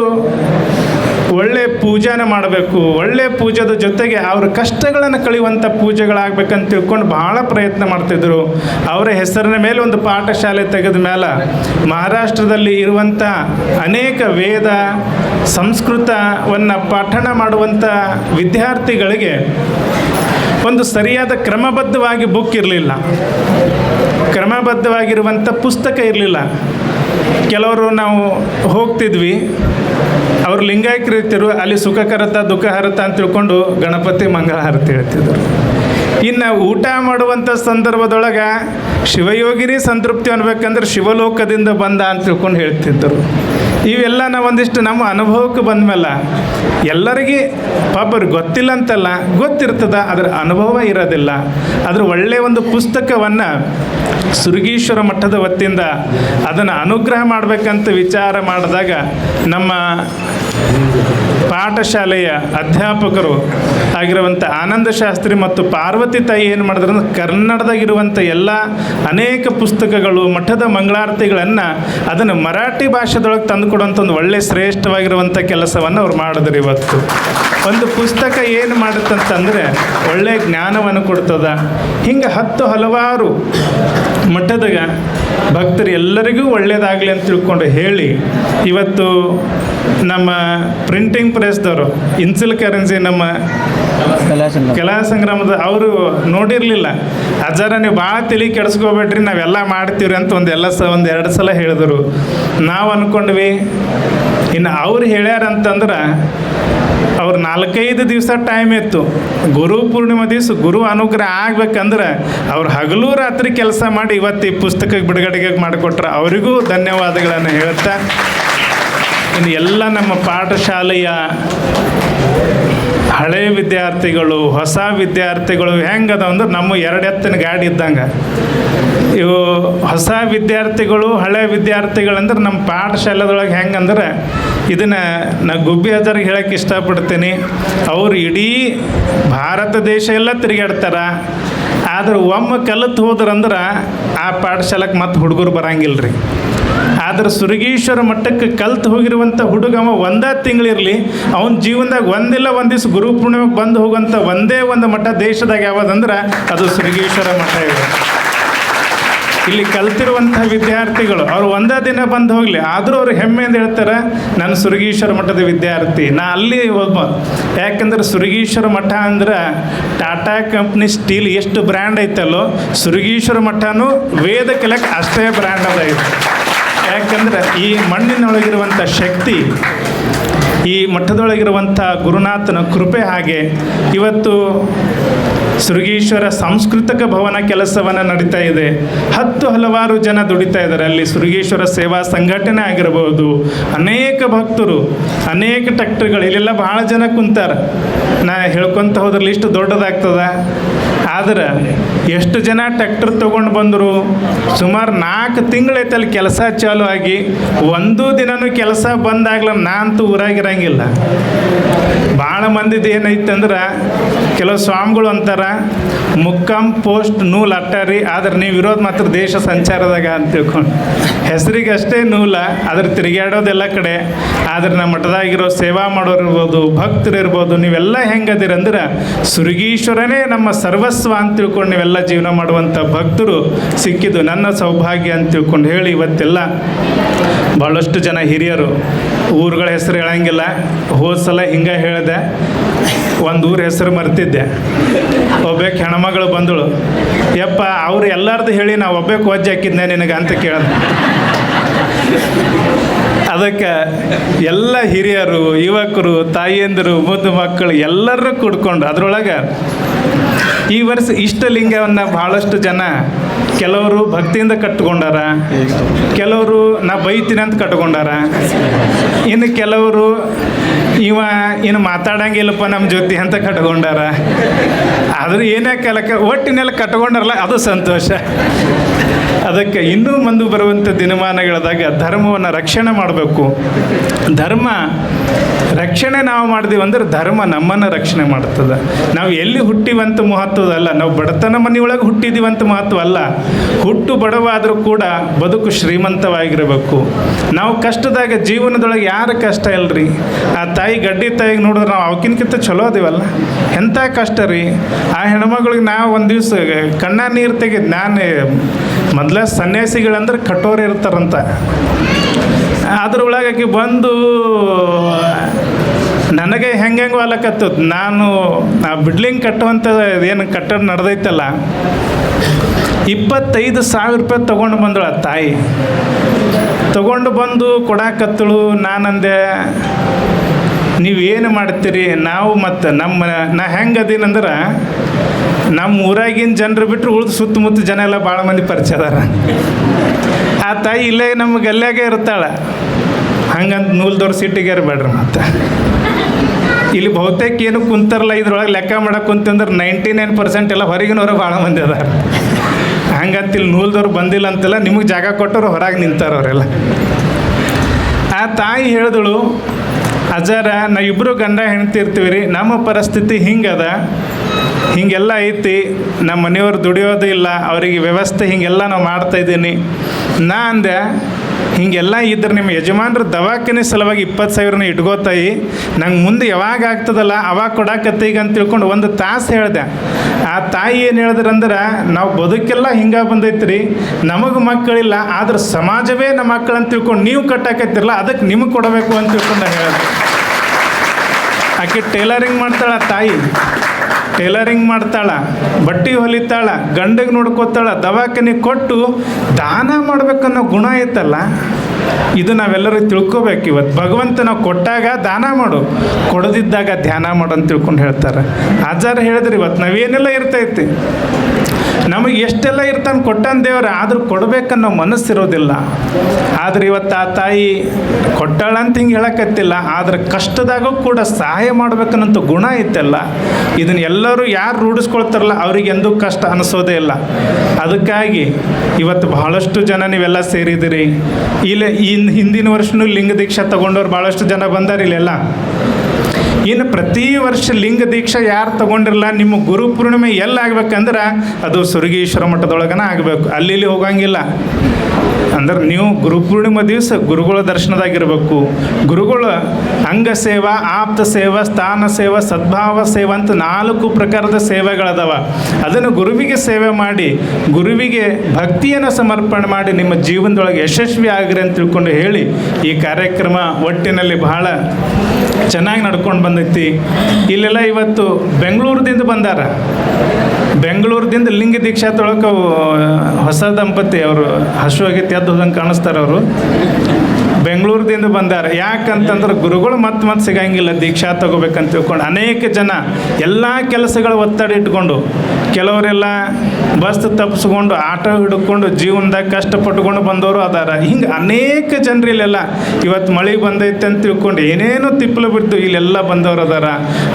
Speaker 1: ಒಳ್ಳೆ ಪೂಜಾನ ಮಾಡಬೇಕು, ಒಳ್ಳೆ ಪೂಜೆದ ಜೊತೆಗೆ ಅವ್ರ ಕಷ್ಟಗಳನ್ನು ಕಳೆಯುವಂಥ ಪೂಜೆಗಳಾಗಬೇಕಂತ ತಿಳ್ಕೊಂಡು ಭಾಳ ಪ್ರಯತ್ನ ಮಾಡ್ತಿದ್ರು. ಅವರ ಹೆಸರಿನ ಮೇಲೆ ಒಂದು ಪಾಠಶಾಲೆ ತೆಗೆದ ಮೇಲೆ ಮಹಾರಾಷ್ಟ್ರದಲ್ಲಿ ಇರುವಂಥ ಅನೇಕ ವೇದ, ಸಂಸ್ಕೃತವನ್ನು ಪಠಣ ಮಾಡುವಂಥ ವಿದ್ಯಾರ್ಥಿಗಳಿಗೆ ಒಂದು ಸರಿಯಾದ ಕ್ರಮಬದ್ಧವಾಗಿ ಬುಕ್ ಇರಲಿಲ್ಲ. ಕ್ರಮಬದ್ಧವಾಗಿರುವಂಥ ಪುಸ್ತಕ ಇರಲಿಲ್ಲ. ಕೆಲವರು ನಾವು ಹೋಗ್ತಿದ್ವಿ. ಅವರು ಲಿಂಗಾಯಕರು ಇರ್ತಿರು ಅಲ್ಲಿ ಸುಖಕರತ ದುಃಖ ಹರತ ಅಂತ ತಿಳ್ಕೊಂಡು ಗಣಪತಿ ಮಂಗಳಹಾರತಿ ಹೇಳ್ತಿದ್ರು. ಇನ್ನು ಊಟ ಮಾಡುವಂಥ ಸಂದರ್ಭದೊಳಗೆ ಶಿವಯೋಗಿನಿ ಸಂತೃಪ್ತಿ ಅನ್ಬೇಕಂದ್ರೆ ಶಿವಲೋಕದಿಂದ ಬಂದ ಅಂತ ತಿಳ್ಕೊಂಡು ಹೇಳ್ತಿದ್ದರು ಇವೆಲ್ಲ ನಾವು ಒಂದಿಷ್ಟು ನಮ್ಮ ಅನುಭವಕ್ಕೆ ಬಂದ್ಮೇಲೆ ಎಲ್ಲರಿಗೆ ಪಾಪ ಗೊತ್ತಿಲ್ಲ ಅಂತಲ್ಲ ಗೊತ್ತಿರ್ತದ ಅದರ ಅನುಭವ ಇರೋದಿಲ್ಲ. ಅದರ ಒಳ್ಳೆಯ ಒಂದು ಪುಸ್ತಕವನ್ನು ಸುರಗೀಶ್ವರ ಮಠದ ವತಿಯಿಂದ ಅದನ್ನು ಅನುಗ್ರಹ ಮಾಡಬೇಕಂತ ವಿಚಾರ ಮಾಡಿದಾಗ ನಮ್ಮ ಪಾಠಶಾಲೆಯ ಅಧ್ಯಾಪಕರು ಆಗಿರುವಂಥ ಆನಂದ ಶಾಸ್ತ್ರಿ ಮತ್ತು ಪಾರ್ವತಿ ತಾಯಿ ಏನು ಮಾಡಿದ್ರು ಅಂದ್ರೆ ಕನ್ನಡದಾಗಿರುವಂಥ ಎಲ್ಲ ಅನೇಕ ಪುಸ್ತಕಗಳು, ಮಠದ ಮಂಗಳಾರತಿಗಳನ್ನು ಅದನ್ನು ಮರಾಠಿ ಭಾಷೆದೊಳಗೆ ತಂದುಕೊಡುವಂಥ ಒಂದು ಒಳ್ಳೆ ಶ್ರೇಷ್ಠವಾಗಿರುವಂಥ ಕೆಲಸವನ್ನು ಅವ್ರು ಮಾಡಿದ್ರು ಇವತ್ತು. ಒಂದು ಪುಸ್ತಕ ಏನು ಮಾಡುತ್ತಂತಂದರೆ ಒಳ್ಳೆಯ ಜ್ಞಾನವನ್ನು ಕೊಡ್ತದ. ಹಿಂಗೆ ಹತ್ತು ಹಲವಾರು ಮಠದಾಗ ಭಕ್ತರು ಎಲ್ಲರಿಗೂ ಒಳ್ಳೇದಾಗಲಿ ಅಂತ ತಿಳ್ಕೊಂಡು ಹೇಳಿ ಇವತ್ತು ನಮ್ಮ ಪ್ರಿಂಟಿಂಗ್ ಪ್ರೆಸ್ದವರು ಇನ್ಸಿಲ್ ಕರೆನ್ಸಿ ನಮ್ಮ ಕಲಾ ಸಂಗ್ರಾಮದ ಅವರು ನೋಡಿರಲಿಲ್ಲ. ಅಜ್ಜಾರ ನೀವು ಭಾಳ ತಿಳಿ ಕೆಡಿಸ್ಕೋಬೇಡ್ರಿ ನಾವೆಲ್ಲ ಮಾಡ್ತೀವ್ರಿ ಅಂತ ಒಂದು ಎಲ್ಲ ಸ ಒಂದು ಎರಡು ಸಲ ಹೇಳಿದರು. ನಾವು ಅಂದ್ಕೊಂಡ್ವಿ ಇನ್ನು ಅವ್ರು ಹೇಳ್ಯಾರಂತಂದ್ರೆ ನಾಲ್ಕೈದು ದಿವಸ ಟೈಮ್ ಇತ್ತು. ಗುರು ಪೂರ್ಣಿಮಾ ದಿವಸ ಗುರು ಅನುಗ್ರಹ ಆಗ್ಬೇಕಂದ್ರೆ ಅವ್ರು ಹಗಲು ರಾತ್ರಿ ಕೆಲಸ ಮಾಡಿ ಇವತ್ತು ಈ ಪುಸ್ತಕ ಬಿಡುಗಡೆಗೆ ಮಾಡಿಕೊಟ್ರೆ ಅವರಿಗೂ ಧನ್ಯವಾದಗಳನ್ನು ಹೇಳ್ತಾ, ಇನ್ನು ಎಲ್ಲ ನಮ್ಮ ಪಾಠಶಾಲೆಯ ಹಳೆ ವಿದ್ಯಾರ್ಥಿಗಳು, ಹೊಸ ವಿದ್ಯಾರ್ಥಿಗಳು ಹೆಂಗದ ಅಂದ್ರೆ ನಮ್ಮ ಎರಡು ಎತ್ತಿನ ಗಾಡಿ ಇದ್ದಂಗೆ. ಇವು ಹೊಸ ವಿದ್ಯಾರ್ಥಿಗಳು, ಹಳೆ ವಿದ್ಯಾರ್ಥಿಗಳಂದ್ರೆ ನಮ್ಮ ಪಾಠಶಾಲೆದೊಳಗೆ ಹೆಂಗಂದ್ರೆ ಇದನ್ನು ನಾ ಗುಬ್ಬಿ ಹಜಾರಿಗೆ ಹೇಳಕ್ಕೆ ಇಷ್ಟಪಡ್ತೀನಿ. ಅವ್ರು ಇಡೀ ಭಾರತ ದೇಶ ಎಲ್ಲ ತಿರುಗಾಡ್ತಾರೆ. ಆದ್ರೆ ಒಮ್ಮೆ ಕಲಿತು ಹೋದ್ರಂದ್ರೆ ಆ ಪಾಠಶಾಲೆಗೆ ಮತ್ತೆ ಹುಡುಗರು ಬರಂಗಿಲ್ಲ ರೀ ಆದ್ರೆ ಸುರಗೀಶ್ವರ ಮಟ್ಟಕ್ಕೆ ಕಲ್ತು ಹೋಗಿರುವಂಥ ಹುಡುಗ ಅವ ಒಂದೇ ತಿಂಗಳಿರಲಿ ಅವನ ಜೀವನದಾಗ ಒಂದಿಲ್ಲ ಒಂದು ದಿವ್ಸ ಗುರು ಪೂರ್ಣಿಮೆಗೆ ಬಂದು ಹೋಗುವಂಥ ಒಂದೇ ಒಂದು ಮಠ ದೇಶದಾಗ ಯಾವುದಂದ್ರೆ ಅದು ಸುರಗೀಶ್ವರ ಮಠ ಇದೆ ಇಲ್ಲಿ ಕಲ್ತಿರುವಂಥ ವಿದ್ಯಾರ್ಥಿಗಳು, ಅವ್ರು ಒಂದೇ ದಿನ ಬಂದು ಹೋಗಲಿ, ಆದರೂ ಅವ್ರು ಹೆಮ್ಮೆಯಿಂದ ಹೇಳ್ತಾರೆ, ನಾನು ಸುರಗೀಶ್ವರ ಮಠದ ವಿದ್ಯಾರ್ಥಿ, ನಾ ಅಲ್ಲಿ ಒಬ್ಬ. ಯಾಕಂದ್ರೆ ಸುರಗೀಶ್ವರ ಮಠ ಅಂದ್ರೆ ಟಾಟಾ ಕಂಪ್ನಿ ಸ್ಟೀಲ್ ಎಷ್ಟು ಬ್ರ್ಯಾಂಡ್ ಐತಲ್ಲೋ, ಸುರಗೀಶ್ವರ ಮಠನೂ ವೇದ ಕೆಲಕ್ಕೆ ಅಷ್ಟೇ ಬ್ರ್ಯಾಂಡ್ ಅದ ಯಾಕಂದ್ರೆ ಈ ಮಣ್ಣಿನೊಳಗಿರುವಂಥ ಶಕ್ತಿ, ಈ ಮಠದೊಳಗಿರುವಂಥ ಗುರುನಾಥನ ಕೃಪೆ ಹಾಗೆ ಇವತ್ತು ಸೃಗೀಶ್ವರ ಸಾಂಸ್ಕೃತಿಕ ಭವನ ಕೆಲಸವನ್ನು ನಡೀತಾ ಇದೆ. ಹತ್ತು ಹಲವಾರು ಜನ ದುಡಿತಾ ಇದ್ದಾರೆ. ಅಲ್ಲಿ ಸೃಗೀಶ್ವರ ಸೇವಾ ಸಂಘಟನೆ ಆಗಿರಬಹುದು ಅನೇಕ ಭಕ್ತರು, ಅನೇಕ ಟ್ಯಾಕ್ಟ್ರಿಗಳು ಇಲ್ಲೆಲ್ಲ ಭಾಳ ಜನ ಕುಂತಾರೆ. ನಾ ಹೇಳ್ಕೊತ ಹೋದ್ರೆ ಲಿಸ್ಟ್ ದೊಡ್ಡದಾಗ್ತದ? ಆದ್ರೆ ಎಷ್ಟು ಜನ ಟ್ಯಾಕ್ಟರ್ ತೊಗೊಂಡು ಬಂದರು? ಸುಮಾರು ನಾಲ್ಕು ತಿಂಗಳೈತೆ ಅಲ್ಲಿ ಕೆಲಸ ಚಾಲು ಆಗಿ ಒಂದು ದಿನನೂ ಕೆಲಸ ಬಂದಾಗ್ಲ ನಾ ಅಂತೂ ಊರಾಗಿರಂಗಿಲ್ಲ ಭಾಳ ಮಂದಿದು ಏನೈತಂದ್ರೆ ಕೆಲವು ಸ್ವಾಮಿಗಳು ಅಂತಾರೆ ಮುಕ್ಕಂ ಪೋಸ್ಟ್ ನೂಲ್ ಅಟ್ಟಾರಿ, ಆದ್ರೆ ನೀವು ಇರೋದು ಮಾತ್ರ ದೇಶ ಸಂಚಾರದಾಗ ಅಂತ ತಿಳ್ಕೊಂಡು. ಹೆಸರಿಗೆ ಅಷ್ಟೇ ನೂಲ, ಆದ್ರೆ ತಿರುಗಾಡೋದೆಲ್ಲ ಕಡೆ. ಆದ್ರೆ ನಮ್ಮ ಮಠದಾಗಿರೋ ಸೇವಾ ಮಾಡೋರು ಇರ್ಬೋದು ಭಕ್ತರು ಇರ್ಬೋದು ನೀವೆಲ್ಲ ಹೆಂಗದಿರಂದ್ರೆ ಅಂದ್ರೆ ನಮ್ಮ ನಮ್ಮ ಸರ್ವಸ್ವ ಅಂತ ತಿಳ್ಕೊಂಡು ನೀವೆಲ್ಲ ಜೀವನ ಮಾಡುವಂಥ ಭಕ್ತರು ಸಿಕ್ಕಿದ್ದು ನನ್ನ ಸೌಭಾಗ್ಯ ಅಂತ ತಿಳ್ಕೊಂಡು ಹೇಳಿ ಇವತ್ತೆಲ್ಲ ಭಾಳಷ್ಟು ಜನ ಹಿರಿಯರು ಊರುಗಳ ಹೆಸರು ಹೇಳಂಗಿಲ್ಲ, ಹೋದ ಸಲ ಹಿಂಗೆ ಹೇಳಿದೆ, ಒಂದು ಊರ ಹೆಸರು ಮರ್ತಿದ್ದೆ. ಒಬ್ಬಾಕೆ ಹೆಣ್ಮಗಳು ಬಂದಳು, ಯಪ್ಪ, ಅವ್ರು ಎಲ್ಲರದು ಹೇಳಿ ನಾವು ಒಬ್ಬಕ್ಕೆ ಒಜ್ಜೆ ಹಾಕಿದ್ದೆ ನಿನಗೆ? ಅಂತ ಕೇಳಿದೆ. ಅದಕ್ಕೆ ಎಲ್ಲ ಹಿರಿಯರು, ಯುವಕರು ತಾಯಿಯಂದಿರು ಮುದ್ದು ಮಕ್ಕಳು ಎಲ್ಲರೂ ಕುಡ್ಕೊಂಡು ಅದರೊಳಗೆ ಈ ವರ್ಷ ಇಷ್ಟಲಿಂಗವನ್ನು ಭಾಳಷ್ಟು ಜನ ಕೆಲವರು ಭಕ್ತಿಯಿಂದ ಕಟ್ಕೊಂಡಾರ ಕೆಲವರು ನಾ ಬೈತೀನಿ ಅಂತ ಕಟ್ಕೊಂಡಾರ ಇನ್ನು ಕೆಲವರು ಇವ ಇನ್ನು ಮಾತಾಡಂಗಿಲ್ಲಪ್ಪ ನಮ್ಮ ಜೊತೆ ಅಂತ ಕಟ್ಕೊಂಡಾರ ಆದರೂ ಏನೇ ಕೆಲಕ ಒಟ್ಟಿನೆಲ್ಲ ಕಟ್ಕೊಂಡಾರಲ್ಲ ಅದು ಸಂತೋಷ. ಅದಕ್ಕೆ ಇನ್ನೂ ಮುಂದೆ ಬರುವಂಥ ದಿನಮಾನಗಳದಾಗ ಧರ್ಮವನ್ನು ರಕ್ಷಣೆ ಮಾಡಬೇಕು. ಧರ್ಮ ರಕ್ಷಣೆ ನಾವು ಮಾಡಿದೀವಿ ಅಂದ್ರೆ ಧರ್ಮ ನಮ್ಮನ್ನು ರಕ್ಷಣೆ ಮಾಡ್ತದೆ. ನಾವು ಎಲ್ಲಿ ಹುಟ್ಟಿವಂತ ಮಹತ್ವದ ಅಲ್ಲ, ನಾವು ಬಡತನ ಮನೆಯೊಳಗೆ ಹುಟ್ಟಿದೀವಂತ ಮಹತ್ವ ಅಲ್ಲ. ಹುಟ್ಟು ಬಡವಾದರೂ ಕೂಡ ಬದುಕು ಶ್ರೀಮಂತವಾಗಿರಬೇಕು. ನಾವು ಕಷ್ಟದಾಗ ಜೀವನದೊಳಗೆ ಯಾರು ಕಷ್ಟ ಇಲ್ರಿ? ಆ ತಾಯಿ ಗಡ್ಡಿ ತಾಯಿಗೆ ನೋಡಿದ್ರೆ ನಾವು ಅವಕ್ಕಿಂತ ಚಲೋ ಅದೀವಲ್ಲ? ಎಂಥ ಕಷ್ಟ ರೀ? ಆ ಹೆಣ್ಮಗಳಿಗೆ ನಾವು ಒಂದು ದಿವಸ ಕಣ್ಣ ನೀರು ತೆಗೆದು ನಾನು ಮೊದಲ ಸನ್ಯಾಸಿಗಳಂದ್ರೆ ಕಠೋರ ಇರ್ತಾರಂತ. ಅದ್ರ ಒಳಗಾಕಿ ಬಂದು, ನನಗೆ ಹೆಂಗೆ ಹೆಂಗೆ ನಾನು ಆ ಬಿಡ್ಲಿಂಗ್ ಕಟ್ಟುವಂಥ ಏನು ಕಟ್ಟಡ ನಡೆದೈತಲ್ಲ, ಇಪ್ಪತ್ತೈದು ಸಾವಿರ ರೂಪಾಯಿ ತೊಗೊಂಡು ಬಂದಳು ತಾಯಿ. ತೊಗೊಂಡು ಬಂದು ಕೊಡಾಕತ್ತಳು, ನಾನಂದೆ, ನೀವೇನು ಮಾಡ್ತೀರಿ, ನಾವು ಮತ್ತು ನಮ್ಮ, ನಾ ಹೆಂಗೆ ಅದೀನಂದ್ರೆ ನಮ್ಮ ಊರಾಗಿನ ಜನರು ಬಿಟ್ಟರು ಉಳಿದು ಸುತ್ತಮುತ್ತ ಜನ ಎಲ್ಲ ಭಾಳ ಮಂದಿ ಪರಿಚಯ ಅದಾರ. ಆ ತಾಯಿ ಇಲ್ಲೇ ನಮ್ಮ ಗಲ್ಯಾಗೆ ಇರ್ತಾಳೆ. ಹಂಗಂತ ನೂಲ್ದವ್ರು ಸಿಟ್ಟಿಗೆ ಇರಬೇಡ್ರಿ ಮತ್ತೆ. ಇಲ್ಲಿ ಬಹುತೇಕ ಏನು ಕುಂತಾರಲ್ಲ ಇದ್ರೊಳಗೆ ಲೆಕ್ಕ ಮಾಡಕ್ಕೆ ಕುಂತಂದ್ರೆ ನೈಂಟಿ ನೈನ್ ಪರ್ಸೆಂಟ್ ಎಲ್ಲ ಹೊರಗಿನವರು ಭಾಳ ಮಂದಿ ಅದಾರ. ಹಂಗಂತ ಇಲ್ಲಿ ನೂಲ್ದವ್ರು ಬಂದಿಲ್ಲ ಅಂತೆಲ್ಲ ನಿಮಗೆ ಜಾಗ ಕೊಟ್ಟರು ಹೊರಗೆ ನಿಂತಾರ ಅವರೆಲ್ಲ ಆ ತಾಯಿ ಹೇಳಿದಳು ಅಜ್ಜಾರ ನಾ ಇಬ್ಬರು ಗಂಡ ಹೆಣ್ತಿ ಇರ್ತೀವಿ ರೀ. ನಮ್ಮ ಪರಿಸ್ಥಿತಿ ಹಿಂಗದ. ಹಿಂಗೆಲ್ಲ ಐತಿ. ನಮ್ಮ ಮನೆಯವ್ರು ದುಡಿಯೋದು ಇಲ್ಲ. ಅವರಿಗೆ ವ್ಯವಸ್ಥೆ ಹಿಂಗೆಲ್ಲ ನಾವು ಮಾಡ್ತಾ ಇದ್ದೀನಿ. ನಾ ಅಂದೆ ಹಿಂಗೆಲ್ಲ ಇದ್ರೆ ನಿಮ್ಮ ಯಜಮಾನ್ರ ದವಾಖಾನೆ ಸಲುವಾಗಿ ಇಪ್ಪತ್ತು ಸಾವಿರನ ಇಟ್ಕೋತಾಯಿ. ನಂಗೆ ಮುಂದೆ ಯಾವಾಗ ಆಗ್ತದಲ್ಲ, ಅವಾಗ ಕೊಡಾಕತ್ತೀಗ ಅಂತ ತಿಳ್ಕೊಂಡು ಒಂದು ತಾಸು ಹೇಳ್ದೆ. ಆ ತಾಯಿ ಏನು ಹೇಳಿದ್ರಂದ್ರೆ, ನಾವು ಬದುಕೆಲ್ಲ ಹಿಂಗೆ ಬಂದೈತ್ರಿ, ನಮಗೆ ಮಕ್ಕಳಿಲ್ಲ, ಆದ್ರೆ ಸಮಾಜವೇ ನಮ್ಮ ಮಕ್ಕಳಂತ ತಿಳ್ಕೊಂಡು ನೀವು ಕಟ್ಟಾಕತ್ತಿರಲ್ಲ ಅದಕ್ಕೆ ನಿಮಗೆ ಕೊಡಬೇಕು ಅಂತ ತಿಳ್ಕೊಂಡು ಹೇಳಿದೆ. ಆಕೆ ಟೇಲರಿಂಗ್ ಆ ತಾಯಿ. ಟೇಲರಿಂಗ್ ಮಾಡ್ತಾಳ, ಬಟ್ಟೆ ಹೊಲಿತಾಳ, ಗಂಡಗೆ ನೋಡ್ಕೋತಾಳ ದವಾಖಾನೆ ಕೊಟ್ಟು ದಾನ ಮಾಡ್ಬೇಕನ್ನೋ ಗುಣ ಐತಲ್ಲ? ಇದು ನಾವೆಲ್ಲರೂ ತಿಳ್ಕೊಬೇಕು. ಇವತ್ತು ಭಗವಂತ ನಾವು ಕೊಟ್ಟಾಗ ದಾನ ಮಾಡು. ಕೊಡದಿದ್ದಾಗ ಧ್ಯಾನ ಮಾಡು ಅಂತ ತಿಳ್ಕೊಂಡು ಹೇಳ್ತಾರೆ. ಆಚಾರ ಹೇಳಿದ್ರಿ ಇವತ್ತು ನಾವೇನೆಲ್ಲ ಇರ್ತೈತಿ? ನಮಗೆ ಎಷ್ಟೆಲ್ಲ ಇರ್ತಾನೆ ಕೊಟ್ಟಾನ ದೇವ್ರ, ಆದರೂ ಕೊಡಬೇಕನ್ನೋ ಮನಸ್ಸಿರೋದಿಲ್ಲ. ಆದ್ರೆ ಇವತ್ತು ಆ ತಾಯಿ ಕೊಟ್ಟಾಳ ಅಂತ ಹಿಂಗೆ ಹೇಳಕತ್ತಿಲ್ಲ, ಆದ್ರೆ ಕಷ್ಟದಾಗೂ ಕೂಡ ಸಹಾಯ ಮಾಡ್ಬೇಕನ್ನಂತ ಗುಣ ಐತಲ್ಲ. ಇದನ್ನ ಎಲ್ಲರೂ ಯಾರು ರೂಢಿಸ್ಕೊಳ್ತಾರಲ್ಲ ಅವ್ರಿಗೆ ಎಂದೂ ಕಷ್ಟ ಅನಿಸೋದೇ ಇಲ್ಲ. ಅದಕ್ಕಾಗಿ ಇವತ್ತು ಬಹಳಷ್ಟು ಜನ ನೀವೆಲ್ಲ ಸೇರಿದಿರಿ ಇಲ್ಲಿ ಹಿಂದಿನ ವರ್ಷನೂ ಲಿಂಗ ದೀಕ್ಷಾ ತಗೊಂಡವ್ರು ಭಾಳಷ್ಟು ಜನ ಬಂದಾರ ಇಲ್ಲೆಲ್ಲ ಇನ್ನು ಪ್ರತಿ ವರ್ಷ ಲಿಂಗ ದೀಕ್ಷೆ ಯಾರು ತಗೊಂಡಿರಲ್ಲ ನಿಮ್ಮ ಗುರು ಪೂರ್ಣಿಮೆ ಎಲ್ಲಿ ಆಗ್ಬೇಕಂದ್ರೆ ಅದು ಸುರಗೀಶ್ವರ ಮಠದೊಳಗನ ಆಗಬೇಕು. ಅಲ್ಲಿ ಇಲ್ಲಿ ಹೋಗಂಗಿಲ್ಲ. ಅಂದ್ರೆ ನೀವು ಗುರು ಪೂರ್ಣಿಮೆ ದಿವಸ ಗುರುಗಳ ದರ್ಶನದಾಗಿರ್ಬೇಕು. ಗುರುಗಳ ಅಂಗ ಸೇವಾ, ಆಪ್ತ ಸೇವಾ, ಸ್ಥಾನ ಸೇವಾ, ಸದ್ಭಾವ ಸೇವಾ ಅಂತ ನಾಲ್ಕು ಪ್ರಕಾರದ ಸೇವೆಗಳದಾವ. ಅದನ್ನು ಗುರುವಿಗೆ ಸೇವೆ ಮಾಡಿ, ಗುರುವಿಗೆ ಭಕ್ತಿಯನ್ನು ಸಮರ್ಪಣೆ ಮಾಡಿ ನಿಮ್ಮ ಜೀವನದೊಳಗೆ ಯಶಸ್ವಿ ಆಗಿರಿ ಅಂತ ತಿಳ್ಕೊಂಡು ಹೇಳಿ ಈ ಕಾರ್ಯಕ್ರಮ ಒಟ್ಟಿನಲ್ಲಿ ಬಹಳ ಚೆನ್ನಾಗಿ ನಡ್ಕೊಂಡು ಬಂದೈತಿ. ಇಲ್ಲೆಲ್ಲ ಇವತ್ತು ಬೆಂಗಳೂರದಿಂದ ಬಂದಾರ. ಬೆಂಗಳೂರದಿಂದ ಲಿಂಗ ದೀಕ್ಷಾ ತೊಳಕ ಹೊಸ ದಂಪತಿ ಅವರು ಹಸುವಾಗಿ ತೆದ್ದು ಹೋದಂಗೆ ಕಾಣಿಸ್ತಾರೆ ಅವರು. ಬೆಂಗಳೂರದಿಂದ ಬಂದಾರ. ಯಾಕಂತಂದ್ರೆ ಗುರುಗಳು ಮತ್ತೆ ಮತ್ತೆ ಸಿಗಂಗಿಲ್ಲ, ದೀಕ್ಷಾ ತಗೋಬೇಕಂತ ತಿಳ್ಕೊಂಡು ಅನೇಕ ಜನ ಎಲ್ಲ ಕೆಲಸಗಳ ಒತ್ತಡ ಇಟ್ಕೊಂಡು ಕೆಲವರೆಲ್ಲ ಬಸ್ ತಪ್ಪಿಸ್ಕೊಂಡು ಆಟೋ ಹಿಡ್ಕೊಂಡು, ಜೀವನದಾಗ ಕಷ್ಟಪಟ್ಕೊಂಡು ಬಂದವರು ಅದಾರ. ಹಿಂಗೆ ಅನೇಕ ಜನರು ಇಲ್ಲೆಲ್ಲ ಇವತ್ತು ಮಳೆ ಬಂದೈತೆ ಅಂತ ತಿಳ್ಕೊಂಡು ಏನೇನೋ ತಿಪ್ಪಲು ಬಿಡ್ತು, ಇಲ್ಲೆಲ್ಲ ಬಂದವರು ಅದಾರ.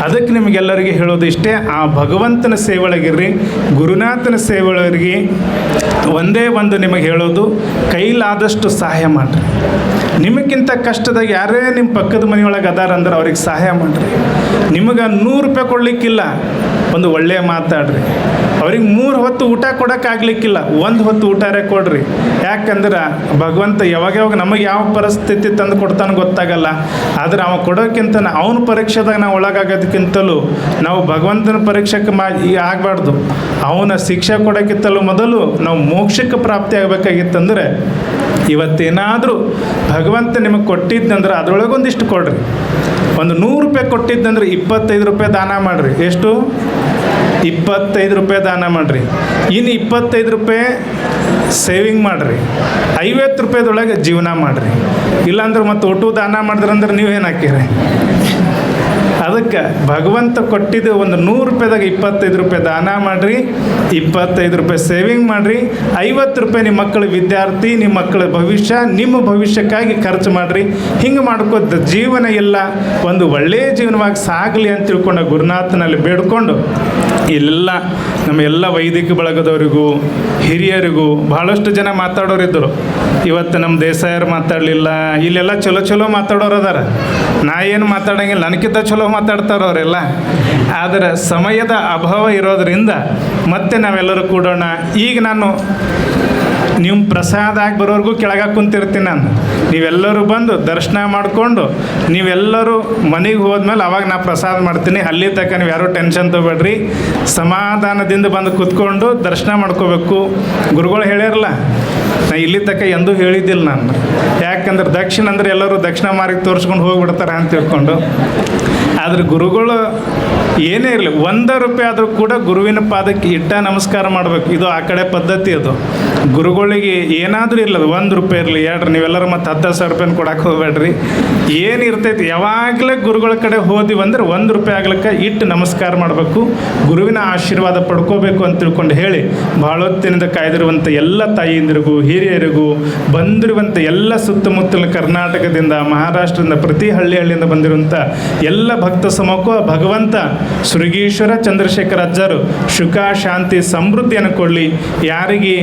Speaker 1: ಅದಕ್ಕೆ ನಿಮಗೆಲ್ಲರಿಗೆ ಹೇಳೋದು ಇಷ್ಟೇ, ಆ ಭಗವಂತನ ಸೇವಳಗಿರ್ರಿ ಗುರುನಾಥನ ಸೇವೊಳಗಿರಿ ಒಂದೇ ಒಂದು ನಿಮಗೆ ಹೇಳೋದು, ಕೈಲಾದಷ್ಟು ಸಹಾಯ ಮಾಡಿರಿ. ನಿಮಗಿಂತ ಕಷ್ಟದಾಗ ಯಾರೇ ನಿಮ್ಮ ಪಕ್ಕದ ಮನೆಯೊಳಗೆ ಅದಾರ ಅಂದ್ರೆ ಅವ್ರಿಗೆ ಸಹಾಯ ಮಾಡಿರಿ. ನಿಮಗೆ ನೂರು ರೂಪಾಯಿ ಕೊಡಲಿಕ್ಕಿಲ್ಲ, ಒಂದು ಒಳ್ಳೆಯ ಮಾತಾಡ್ರಿ ಅವ್ರಿಗೆ ಮೂರು ಹೊತ್ತು ಊಟ ಕೊಡೋಕ್ಕಾಗ್ಲಿಕ್ಕಿಲ್ಲ, ಒಂದು ಹೊತ್ತು ಊಟಾರೇ ಕೊಡ್ರಿ. ಯಾಕಂದ್ರೆ ಭಗವಂತ ಯಾವಾಗ ಯಾವಾಗ ನಮಗೆ ಯಾವ ಪರಿಸ್ಥಿತಿ ತಂದು ಕೊಡ್ತಾನೆ ಗೊತ್ತಾಗಲ್ಲ. ಆದರೆ ಅವ ಕೊಡೋಕ್ಕಿಂತ ಅವನ ಪರೀಕ್ಷೆದಾಗ ನಾವು ಒಳಗಾಗೋದಕ್ಕಿಂತಲೂ ನಾವು ಭಗವಂತನ ಪರೀಕ್ಷೆಗೆ ಮಾ ಆಗಬಾರ್ದು. ಅವನ ಶಿಕ್ಷೆ ಕೊಡೋಕ್ಕಿಂತಲೂ ಮೊದಲು ನಾವು ಮೋಕ್ಷಕ್ಕೆ ಪ್ರಾಪ್ತಿ ಆಗಬೇಕಾಗಿತ್ತಂದ್ರೆ ಇವತ್ತೇನಾದರೂ ಭಗವಂತ ನಿಮಗೆ ಕೊಟ್ಟಿದ್ದಂದ್ರೆ ಅದರೊಳಗೊಂದಿಷ್ಟು ಕೊಡ್ರಿ. ಒಂದು ನೂರು ರೂಪಾಯಿ ಕೊಟ್ಟಿದ್ದಂದ್ರೆ ಇಪ್ಪತ್ತೈದು ರೂಪಾಯಿ ದಾನ ಮಾಡಿರಿ. ಎಷ್ಟು? ಇಪ್ಪತ್ತೈದು ರೂಪಾಯಿ ದಾನ ಮಾಡಿರಿ. ಇನ್ನು ಇಪ್ಪತ್ತೈದು ರೂಪಾಯಿ ಸೇವಿಂಗ್ ಮಾಡಿರಿ. ಐವತ್ತು ರೂಪಾಯಿದೊಳಗೆ ಜೀವನ ಮಾಡಿರಿ. ಇಲ್ಲಾಂದ್ರೆ ಮತ್ತೆ ಒಟ್ಟು ದಾನ ಮಾಡಿದ್ರಂದ್ರೆ ನೀವೇನು ಹಾಕಿರಿ? ಅದಕ್ಕೆ ಭಗವಂತ ಕೊಟ್ಟಿದ್ದು ಒಂದು ನೂರು ರೂಪಾಯಿದಾಗ ಇಪ್ಪತ್ತೈದು ರೂಪಾಯಿ ದಾನ ಮಾಡಿರಿ, ಇಪ್ಪತ್ತೈದು ರೂಪಾಯಿ ಸೇವಿಂಗ್ ಮಾಡಿರಿ, ಐವತ್ತು ರೂಪಾಯಿ ನಿಮ್ಮ ಮಕ್ಕಳ ವಿದ್ಯಾರ್ಥಿ, ನಿಮ್ಮ ಮಕ್ಕಳ ಭವಿಷ್ಯ, ನಿಮ್ಮ ಭವಿಷ್ಯಕ್ಕಾಗಿ ಖರ್ಚು ಮಾಡಿರಿ. ಹಿಂಗೆ ಮಾಡ್ಕೋತ ಜೀವನ ಎಲ್ಲ ಒಂದು ಒಳ್ಳೆಯ ಜೀವನವಾಗಿ ಸಾಗಲಿ ಅಂತ ತಿಳ್ಕೊಂಡು ಗುರುನಾಥನಲ್ಲಿ ಬೇಡ್ಕೊಂಡು ಎಲ್ಲ ನಮ್ಮ ಎಲ್ಲ ವೈದಿಕ ಬಳಗದವರಿಗೂ, ಹಿರಿಯರಿಗೂ ಭಾಳಷ್ಟು ಜನ ಮಾತಾಡೋರಿದ್ದರು ಇವತ್ತು ನಮ್ಮ ದೇಸಾಯರು ಮಾತಾಡಲಿಲ್ಲ, ಇಲ್ಲೆಲ್ಲ ಚಲೋ ಚಲೋ ಮಾತಾಡೋರು ಅದಾರ. ನಾ ಏನು ಮಾತಾಡಂಗಿಲ್ಲ, ನನಗಿಂತ ಚಲೋ ಮಾತಾಡ್ತಾರ ಅವರೆಲ್ಲ. ಆದರೆ ಸಮಯದ ಅಭಾವ ಇರೋದರಿಂದ ಮತ್ತೆ ನಾವೆಲ್ಲರೂ ಕೂಡೋಣ. ಈಗ ನಾನು ನಿಮ್ಮ ಪ್ರಸಾದ ಆಗಿ ಬರೋರ್ಗೂ ಕೆಳಗೆ ಕುಂತಿರ್ತೀನಿ ನಾನು. ನೀವೆಲ್ಲರೂ ಬಂದು ದರ್ಶನ ಮಾಡಿಕೊಂಡು ನೀವೆಲ್ಲರೂ ಮನೆಗೆ ಹೋದ್ಮೇಲೆ ಅವಾಗ ನಾ ಪ್ರಸಾದ ಮಾಡ್ತೀನಿ. ಅಲ್ಲಿ ತಕ್ಕ ನೀವು ಯಾರೂ ಟೆನ್ಷನ್ ತೊಗೊಬೇಡ್ರಿ. ಸಮಾಧಾನದಿಂದ ಬಂದು ಕೂತ್ಕೊಂಡು ದರ್ಶನ ಮಾಡ್ಕೋಬೇಕು. ಗುರುಗಳು ಹೇಳ್ಯಾರಲ್ಲ ನಾ ಇಲ್ಲಿ ತಕ್ಕ ಎಂದೂ ಹೇಳಿದ್ದಿಲ್ಲ ನಾನು. ಯಾಕಂದ್ರೆ ದಕ್ಷಿಣ ಅಂದ್ರೆ ಎಲ್ಲರೂ ದಕ್ಷಿಣ ಮಾರ್ಗ ತೋರಿಸ್ಕೊಂಡು ಹೋಗ್ಬಿಡ್ತಾರೆ ಅಂತ ತಿಳ್ಕೊಂಡು. ಆದ್ರೆ ಗುರುಗಳು ಏನೇ ಇರಲಿ, ಒಂದ ರೂಪಾಯಿ ಆದರೂ ಕೂಡ ಗುರುವಿನ ಪಾದಕ್ಕೆ ಇಟ್ಟ ನಮಸ್ಕಾರ ಮಾಡಬೇಕು. ಇದು ಆ ಕಡೆ ಪದ್ಧತಿ ಅದು. ಗುರುಗಳಿಗೆ ಏನಾದರೂ ಇರಲ್ಲ ಒಂದು ರೂಪಾಯಿ ಇರಲಿ ಎರಡು ನೀವೆಲ್ಲರೂ ಮತ್ತೆ ಹತ್ತು ಸಾವಿರ ರೂಪಾಯಿನ ಕೊಡಕ್ಕೆ ಹೋಗ್ಬೇಡ್ರಿ. ಏನು ಇರ್ತೈತಿ, ಯಾವಾಗಲೇ ಗುರುಗಳ ಕಡೆ ಹೋದಿವಿ ಅಂದ್ರೆ ಒಂದು ರೂಪಾಯಿ ಆಗ್ಲಿಕ್ಕೆ ಇಟ್ಟು ನಮಸ್ಕಾರ ಮಾಡಬೇಕು. ಗುರುವಿನ ಆಶೀರ್ವಾದ ಪಡ್ಕೋಬೇಕು ಅಂತ ತಿಳ್ಕೊಂಡು ಹೇಳಿ ಭಾಳೊತ್ತಿನಿಂದ ಕಾಯ್ದಿರುವಂಥ ಎಲ್ಲ ತಾಯಿಯಂದಿರಿಗೂ, ಹಿರಿಯರಿಗೂ ಬಂದಿರುವಂಥ ಎಲ್ಲ ಸುತ್ತಮುತ್ತಲ ಕರ್ನಾಟಕದಿಂದ, ಮಹಾರಾಷ್ಟ್ರದಿಂದ, ಪ್ರತಿ ಹಳ್ಳಿ ಹಳ್ಳಿಯಿಂದ ಬಂದಿರುವಂಥ ಎಲ್ಲ ಭಕ್ತ ಸಮೂಹಕ್ಕೂ ಭಗವಂತ ಸೃಗೀಶ್ವರ ಚಂದ್ರಶೇಖರ ಅಜ್ಜರು ಸುಖ ಶಾಂತಿ ಸಮೃದ್ಧಿಯನ್ನು ಕೊಡಲಿ. ಯಾರಿಗೆ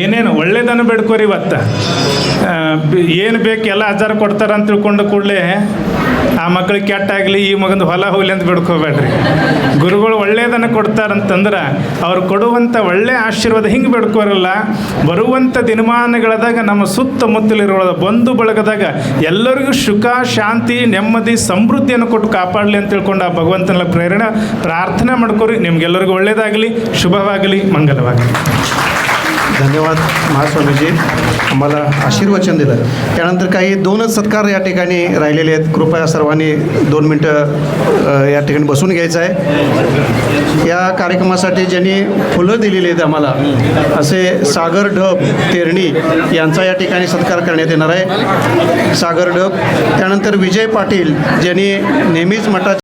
Speaker 1: ಏನೇನು ಒಳ್ಳೇದನ್ನು ಬೇಡ್ಕೋರಿ ಇವತ್ತು. ಏನು ಬೇಕು ಎಲ್ಲ ಹಜಾರ ಕೊಡ್ತಾರೆ ಅಂತ ತಿಳ್ಕೊಂಡು ಕೂಡಲೇ ಆ ಮಕ್ಳಿಗೆ ಕೆಟ್ಟಾಗಲಿ ಈ ಮಗಂದು ಹೊಲ ಹೋಗ್ಲಿ ಅಂತ ಬೇಡ್ಕೋಬೇಡ್ರಿ. ಗುರುಗಳು ಒಳ್ಳೇದನ್ನು ಕೊಡ್ತಾರಂತಂದ್ರೆ ಅವ್ರು ಕೊಡುವಂಥ ಒಳ್ಳೆಯ ಆಶೀರ್ವಾದ ಹಿಂಗೆ ಬೇಡ್ಕೋರಲ್ಲ ಬರುವಂಥ ದಿನಮಾನಗಳದಾಗ ನಮ್ಮ ಸುತ್ತಮುತ್ತಲಿರುವ ಬಂಧು ಬಳಗದಾಗ ಎಲ್ಲರಿಗೂ ಸುಖ, ಶಾಂತಿ, ನೆಮ್ಮದಿ, ಸಮೃದ್ಧಿಯನ್ನು ಕೊಟ್ಟು ಕಾಪಾಡಲಿ ಅಂತ ತಿಳ್ಕೊಂಡು ಆ ಭಗವಂತನ ಪ್ರೇರಣೆ. ಪ್ರಾರ್ಥನೆ ಮಾಡ್ಕೋರಿ, ನಿಮ್ಗೆಲ್ಲರಿಗೂ ಒಳ್ಳೇದಾಗಲಿ, ಶುಭವಾಗಲಿ, ಮಂಗಲವಾಗಲಿ.
Speaker 2: धन्यवाद महास्वामीजी. आम्हाला आशीर्वचन दिलं. त्यानंतर काही दोनच सत्कार या ठिकाणी राहिलेले आहेत. कृपया सर्वांनी दोन मिनटं या ठिकाणी बसून घ्यायचं आहे. या कार्यक्रमासाठी ज्यांनी फुलं दिलेली आहेत आम्हाला असे सागर ढब तेरणी यांचा या ठिकाणी सत्कार करण्यात येणार आहे. सागर ढब त्यानंतर विजय पाटील ज्यांनी नेहमीच मठाच्या